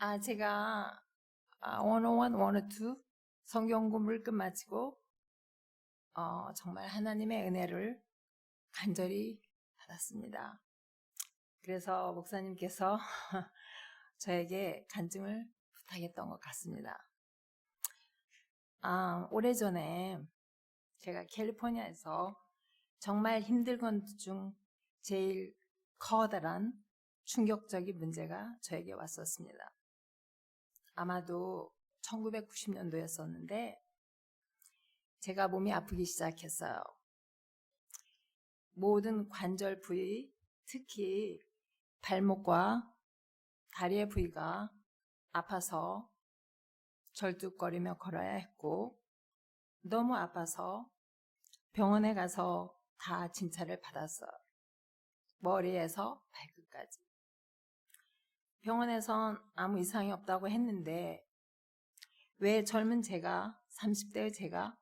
아, 제가 아, 101, 102 성경 공부를 끝마치고 어, 정말 하나님의 은혜를 간절히 받았습니다. 그래서 목사님께서 저에게 간증을 부탁했던 것 같습니다. 아, 오래전에 제가 캘리포니아에서 정말 힘들 건 중 제일 커다란 충격적인 문제가 저에게 왔었습니다. 아마도 1990년도였었는데 제가 몸이 아프기 시작했어요. 모든 관절 부위, 특히 발목과 다리의 부위가 아파서 절뚝거리며 걸어야 했고 너무 아파서 병원에 가서 다 진찰을 받았어요. 머리에서 발끝까지. 병원에선 아무 이상이 없다고 했는데 왜 젊은 제가 30대의 제가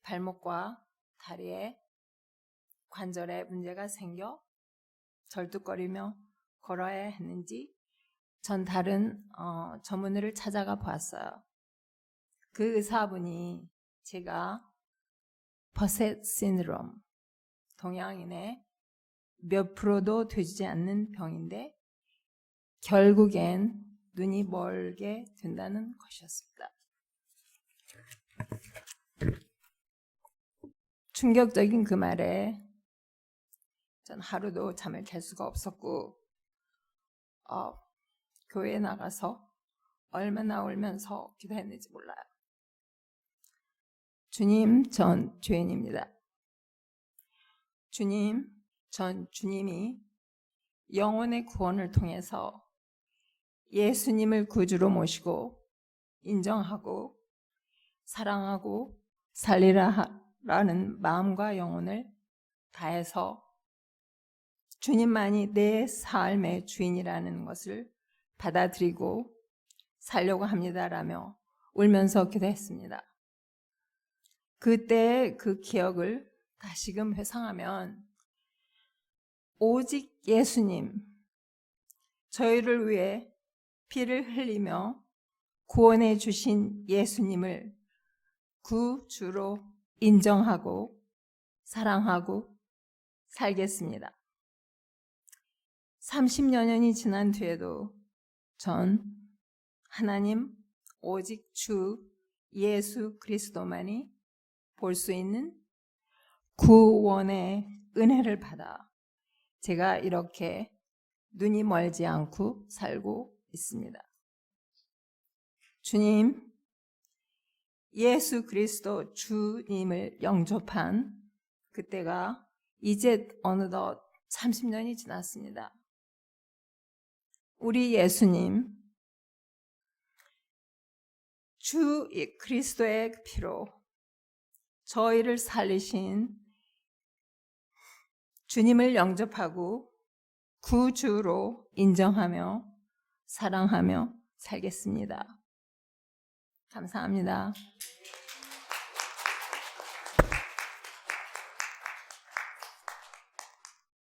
발목과 다리에 관절에 문제가 생겨 절뚝거리며 걸어야 했는지 전 다른 어, 전문의를 찾아가 보았어요. 그 의사분이 제가 버셋 시드롬 동양인의 몇 프로도 되지 않는 병인데 결국엔 눈이 멀게 된다는 것이었습니다. 충격적인 그 말에 전 하루도 잠을 잘 수가 없었고 어, 교회에 나가서 얼마나 울면서 기도했는지 몰라요. 주님, 전 죄인입니다. 주님, 전 주님이 영혼의 구원을 통해서 예수님을 구주로 모시고 인정하고 사랑하고 살리라라는 마음과 영혼을 다해서 주님만이 내 삶의 주인이라는 것을 받아들이고 살려고 합니다라며 울면서 기도했습니다. 그때 그 기억을 다시금 회상하면 오직 예수님, 저희를 위해 피를 흘리며 구원해 주신 예수님을 구주로 인정하고 사랑하고 살겠습니다. 30여 년이 지난 뒤에도 전 하나님 오직 주 예수 그리스도만이 볼 수 있는 구원의 은혜를 받아 제가 이렇게 눈이 멀지 않고 살고 있습니다. 주님, 예수 그리스도 주님을 영접한 그때가 이제 어느덧 30년이 지났습니다. 우리 예수님, 주 그리스도의 피로 저희를 살리신 주님을 영접하고 구주로 인정하며 사랑하며 살겠습니다. 감사합니다.